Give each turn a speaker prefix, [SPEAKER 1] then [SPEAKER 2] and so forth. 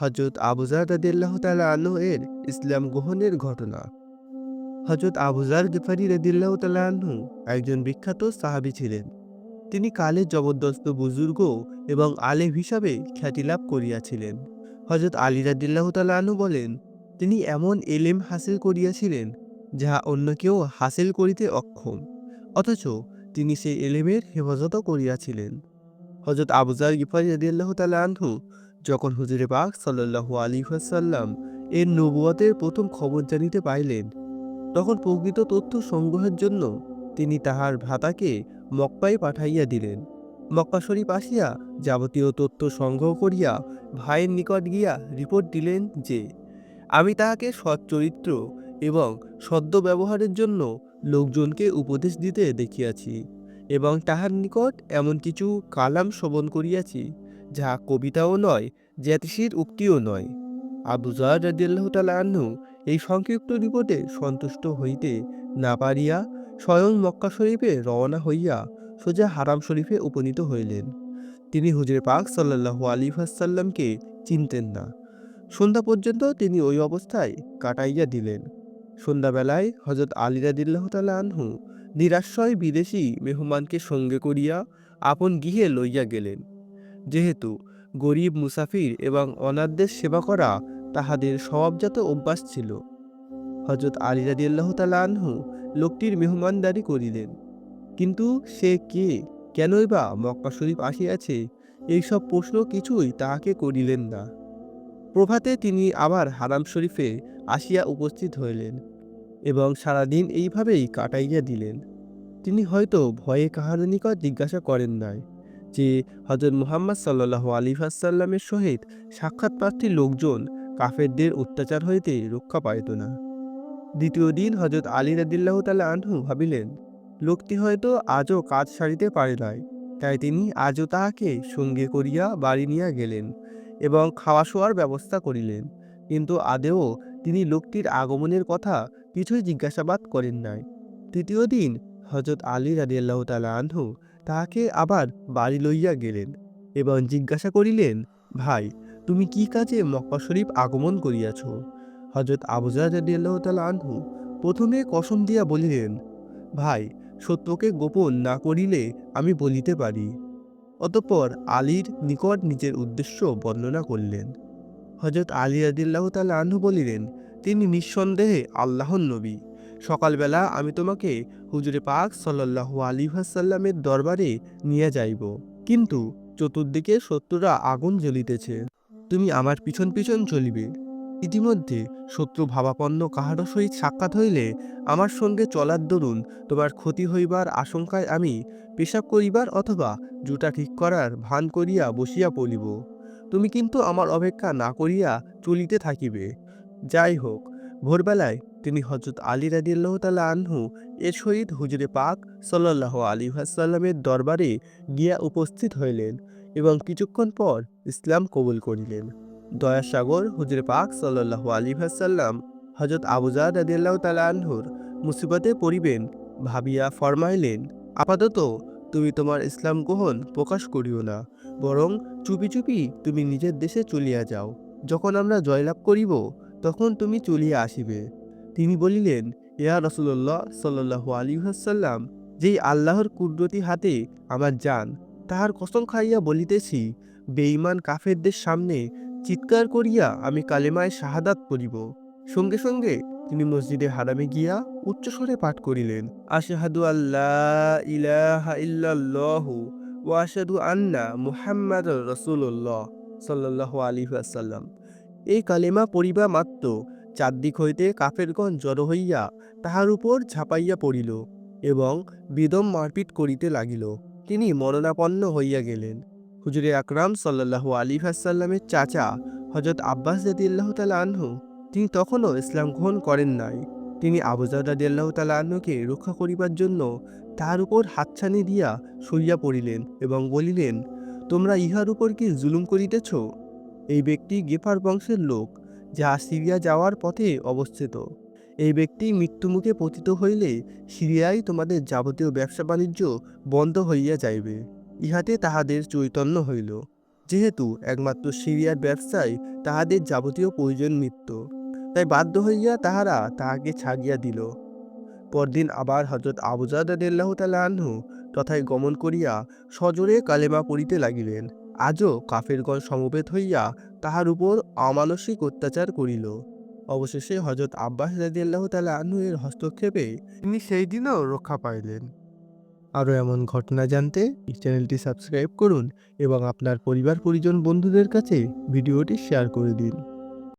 [SPEAKER 1] হজরত আবুজার রাদিল্লাহ তালা আনহু এর ইসলাম গ্রহণের ঘটনা। হজরত আবুজার গেফারি রাদিল্লাহ তালা আনহু একজন বিখ্যাত সাহাবী ছিলেন। তিনি কালের জবরদস্ত বুজুর্গ এবং আলেম হিসাবে খ্যাতি লাভ করিয়াছিলেন। হজরত আলী রাদিল্লাহ তালা আনহু বলেন, তিনি এমন এলেম হাসিল করিয়াছিলেন যাহা অন্য কেউ হাসিল করিতে অক্ষম, অথচ তিনি সেই এলেমের হেফাজতও করিয়াছিলেন। হজরত আবুজার গিফারি রাদিয়াল্লাহ তালা আনহু যখন হুজুরে পাক সাল্লাহু আলী সাল্লাম এর নবুয়তের প্রথম খবর জানিতে পাইলেন, তখন প্রকৃত তথ্য সংগ্রহের জন্য তিনি তাহার ভ্রাতাকে মক্কায় পাঠাইয়া দিলেন। মক্কা শরীফ আসিয়া যাবতীয় তথ্য সংগ্রহ করিয়া ভাইয়ের নিকট গিয়া রিপোর্ট দিলেন যে, আমি তাহাকে সৎ চরিত্র এবং সদ্য ব্যবহারের জন্য লোকজনকে উপদেশ দিতে দেখিয়াছি এবং তাহার নিকট এমন কিছু কালাম শ্রবণ করিয়াছি যাহা কবিতাও নয়, জ্যাতিষীর উক্তিও নয়। আবু আনহু এই সংক্ষিপ্ত রিপোর্টে সন্তুষ্ট হইতে না পারিয়া স্বয়ং মক্কা শরীফে রওনা হইয়া সোজা হারাম শরীফে উপনীত হইলেন। তিনি হুজুরে পাক সাল্লাল্লাহু আলী সাল্লামকে চিনতেন না। সন্ধ্যা পর্যন্ত তিনি ওই অবস্থায় কাটাইয়া দিলেন। সন্ধ্যাবেলায় হজরত আলী রাদিল্লাহ তালা আনহু নিরাশ্রয় বিদেশি মেহমানকে সঙ্গে করিয়া আপন গৃহে লইয়া গেলেন। যেহেতু গরিব মুসাফির এবং অনাথদের সেবা করা তাহাদের স্বভাবজাত অভ্যাস ছিল। হজরত আলী রাদিয়াল্লাহ তালা আনহু লোকটির মেহমানদারি করিলেন। কিন্তু সে কে? কেনই বা মক্কা শরীফ আসিয়াছে? এইসব প্রশ্ন কিছুই তাহাকে করিলেন না। প্রভাতে তিনি আবার হারাম শরীফে আসিয়া উপস্থিত হইলেন এবং সারাদিন এইভাবেই কাটাইয়া দিলেন। তিনি হয়তো ভয়ে কাহার নিকট জিজ্ঞাসা করেন নাই। যে হজরত মুহাম্মদ সাল্লাহ আলী সাল্লামের সহিত সাক্ষাৎ প্রার্থী লোকজন কাফেরদের অত্যাচার হইতে রক্ষা পাইত না। দ্বিতীয় দিন হজরত আলী রাদিল্লাহ তালা আনহু ভাবিলেন, লোকটি হয়তো আজও কাজ সারিতে পারে নাই, তাই তিনি আজও তাহাকে সঙ্গে করিয়া বাড়ি নিয়া গেলেন এবং খাওয়া শোয়ার ব্যবস্থা করিলেন। কিন্তু আদেও তিনি লোকটির আগমনের কথা কিছুই জিজ্ঞাসাবাদ করেন নাই। তৃতীয় দিন হজরত আলী রাদিয়াল্লাহ তালা আনহু তাহাকে আবার বাড়ি লইয়া গেলেন এবং জিজ্ঞাসা করিলেন, ভাই, তুমি কি কাজে মক্কা শরীফ আগমন করিয়াছ? হজরত রাদিয়াল্লাহ তালা আনহু প্রথমে কসম দিয়া বলিলেন, ভাই, সত্যকে গোপন না করিলে আমি বলিতে পারি। অতঃপর আলীর নিকট নিজের উদ্দেশ্য বর্ণনা করলেন। হজরত আলী রাদিল্লাহ তালা আনহু বলিলেন, তিনি নিঃসন্দেহে আল্লাহর নবী। সকালবেলা আমি তোমাকে হুজুরে পাক সাল্লাহু আলী সাল্লামের দরবারে নিয়ে যাইব। কিন্তু চতুর্দিকে শত্রুরা আগুন জ্বলিতেছে। তুমি আমার পিছন পিছন চলিবে। ইতিমধ্যে শত্রু ভাবাপন্ন কাহারও সহিত সাক্ষাৎ হইলে আমার সঙ্গে চলার দরুন তোমার ক্ষতি হইবার আশঙ্কায় আমি পেশাব করিবার অথবা জুতা ঠিক করার ভান করিয়া বসিয়া পড়িব। তুমি কিন্তু আমার অপেক্ষা না করিয়া চলিতে থাকিবে। যাই হোক, ভোরবেলায় তিনি হজরত আলী রাদিয়াল্লাহ তালা আনহু এর সহিত হুজুরে পাক সাল্লাহ আলী সাল্লামের দরবারে গিয়া উপস্থিত হইলেন এবং কিছুক্ষণ পর ইসলাম কবুল করিলেন। দয়াসাগর হুজুরে পাক সাল্লাহ আলী সাল্লাম হজরত আবুজার রাদিয়াল্লাহ তালা আনহুর মুসিবতে পড়িবেন ভাবিয়া ফরমাইলেন, আপাতত তুমি তোমার ইসলাম গ্রহণ প্রকাশ করিও না, বরং চুপি চুপি তুমি নিজের দেশে চলিয়া যাও। যখন আমরা জয়লাভ করিব, তখন তুমি চলিয়া আসিবে। তিনি বলিলেন, ইয়া রসুল্লাহ সাল্লাহ আলী সাল্লাম যেই আল্লাহর কুদরতি হাতে আমার যান, তাহার কসম খাইয়া বলিতেছি, বেঈমান কাফেরদের সামনে চিৎকার করিয়া আমি কালেমায় শাহাদাত পড়িব। সঙ্গে সঙ্গে তিনি মসজিদে হারামে গিয়া উচ্চস্বরে পাঠ করিলেন, আশাহাদু আল্লাহ ইলাহা ইল্লাল্লাহু ওয়া আশহাদু আন্না মুহাম্মাদ রসুল্লাহ সাল্লাল্লাহু আলাইহি ওয়াসাল্লাম। এই কালেমা পড়িবা মাত্র চারদিক হইতে কাফেরগণ জড়ো হইয়া তাহার উপর ঝাঁপাইয়া পড়িল এবং বিদম মারপিট করিতে লাগিল। তিনি মরণাপন্ন হইয়া গেলেন। হুজুরে আকরাম সাল্লাল্লাহু আলী সাল্লামের চাচা হজরত আব্বাস জাদিয়াল্লাহ তালা আনহু, তিনি তখনও ইসলাম গ্রহণ করেন নাই। তিনি আবুজার রাদিয়াল্লাহ তালা আহ্নকে রক্ষা করিবার জন্য তাহার উপর হাতছানি দিয়া সইয়া পড়িলেন এবং বলিলেন, তোমরা ইহার উপর কি জুলুম করিতেছ? এই ব্যক্তি গেফার বংশের লোক যা সিরিয়া যাওয়ার পথে অবস্থিত। এই ব্যক্তি মৃত্যুমুখে পতিত হইলে সিরিয়ায় তোমাদের যাবতীয় ব্যবসা বাণিজ্য বন্ধ হইয়া যাইবে। ইহাতে তাহাদের চৈতন্য হইল। যেহেতু একমাত্র সিরিয়ার ব্যবসায় তাহাদের যাবতীয় প্রয়োজন মিত্ত তাই বাধ্য হইয়া তাহারা তাহাকে ছাড়িয়া দিল। পরদিন আবার হজরত আবুজাদ রাদিয়াল্লাহ তাআলা তথায় গমন করিয়া সজোরে কালেমা পড়িতে লাগিলেন। আজও কাফেরগণ সমবেত হইয়া তাহার উপর অমানসিক অত্যাচার করিল। অবশেষে হজরত আব্বাস রাজিয়াল্লাহ তালা আনু এর হস্তক্ষেপে তিনি সেই দিনও রক্ষা পাইলেন। আরও এমন ঘটনা জানতে এই চ্যানেলটি সাবস্ক্রাইব করুন এবং আপনার পরিবার পরিজন বন্ধুদের কাছে ভিডিওটি শেয়ার করে দিন।